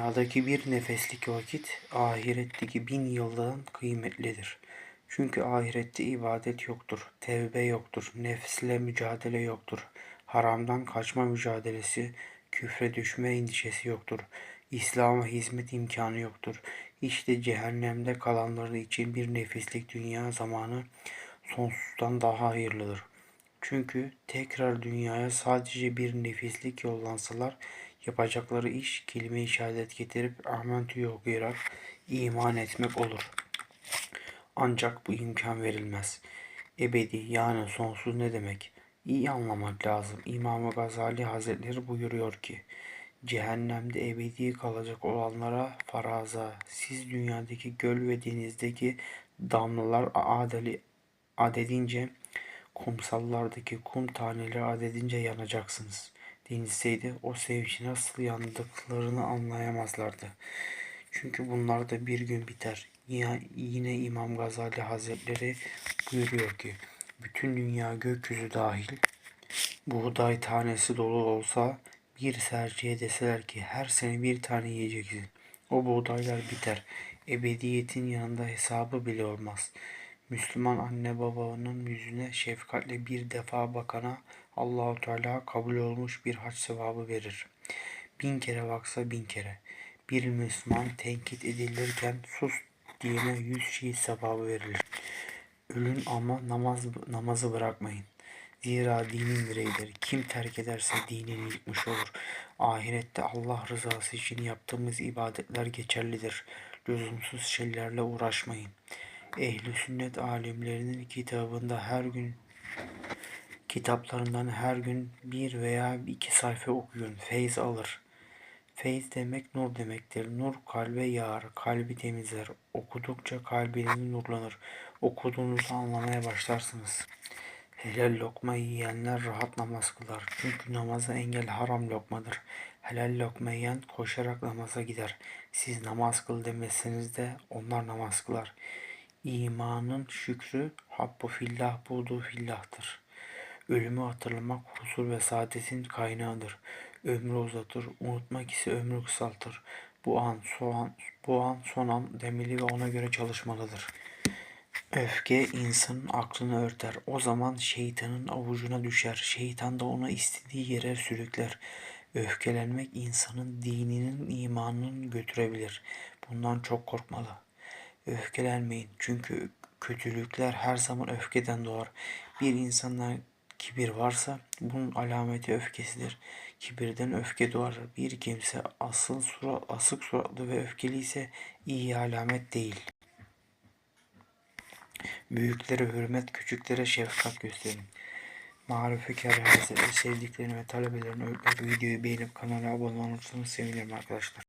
Dünyadaki bir nefeslik vakit ahiretteki bin yıldan kıymetlidir. Çünkü ahirette ibadet yoktur, tevbe yoktur, nefsle mücadele yoktur, haramdan kaçma mücadelesi, küfre düşme endişesi yoktur, İslam'a hizmet imkanı yoktur. İşte cehennemde kalanları için bir nefeslik dünya zamanı sonsuzdan daha hayırlıdır. Çünkü tekrar dünyaya sadece bir nefislik yollansalar yapacakları iş kelime-i şehadet getirip Ahmentü'yü okuyarak iman etmek olur. Ancak bu imkan verilmez. Ebedi yani sonsuz ne demek? İyi anlamak lazım. İmam Gazali Hazretleri buyuruyor ki Cehennemde ebedi kalacak olanlara faraza, siz dünyadaki göl ve denizdeki damlalar adeli adedince kumsallardaki kum taneleri adedince yanacaksınız denilseydi o sevinç nasıl yandıklarını anlayamazlardı. Çünkü bunlar da bir gün biter. Yine, yine İmam Gazali Hazretleri buyuruyor ki bütün dünya gökyüzü dahil buğday tanesi dolu olsa bir serçeye deseler ki her sene bir tane yiyeceksin. O buğdaylar biter. Ebediyetin yanında hesabı bile olmaz. Müslüman anne babanın yüzüne şefkatle bir defa bakana Allahu Teala kabul olmuş bir hac sevabı verir. Bin kere baksa bin kere. Bir Müslüman tenkit edilirken sus diyene yüz şehit sevabı verilir. Ölün ama namaz namazı bırakmayın. Zira dinin direğidir. Kim terk ederse dinini yıkmış olur. Ahirette Allah rızası için yaptığımız ibadetler geçerlidir. Lüzumsuz şeylerle uğraşmayın. Ehli sünnet alimlerinin kitabında her gün kitaplarından her gün bir veya iki sayfa okuyun. Feyz alır. Feyz demek nur demektir. Nur kalbe yağar, kalbi temizler. Okudukça kalbiniz nurlanır. Okuduğunuzu anlamaya başlarsınız. Helal lokma yiyenler rahat namaz kılar. Çünkü namaza engel haram lokmadır. Helal lokma yiyen koşarak namaza gider. Siz namaz kıl demeseniz de onlar namaz kılar. İmanın şükrü habbu fillah budu fillahtır. Ölümü hatırlamak huzur ve saadetin kaynağıdır. Ömrü uzatır, unutmak ise ömrü kısaltır. Bu an, son, bu an son an demeli ve ona göre çalışmalıdır. Öfke insanın aklını örter. O zaman şeytanın avucuna düşer. Şeytan da onu istediği yere sürükler. Öfkelenmek insanın dininin, imanının götürebilir. Bundan çok korkmalı. Öfkelenmeyin çünkü kötülükler her zaman öfkeden doğar. Bir insanda kibir varsa bunun alameti öfkesidir. Kibirden öfke doğar. Bir kimse asıl surat, asık suratlı ve öfkeli ise iyi alamet değil. Büyüklere hürmet, küçüklere şefkat gösterin. Marifekar Hazretleri sevdiklerini ve talebelerini öğütler videoyu beğenip kanala abone olursanız sevinirim arkadaşlar.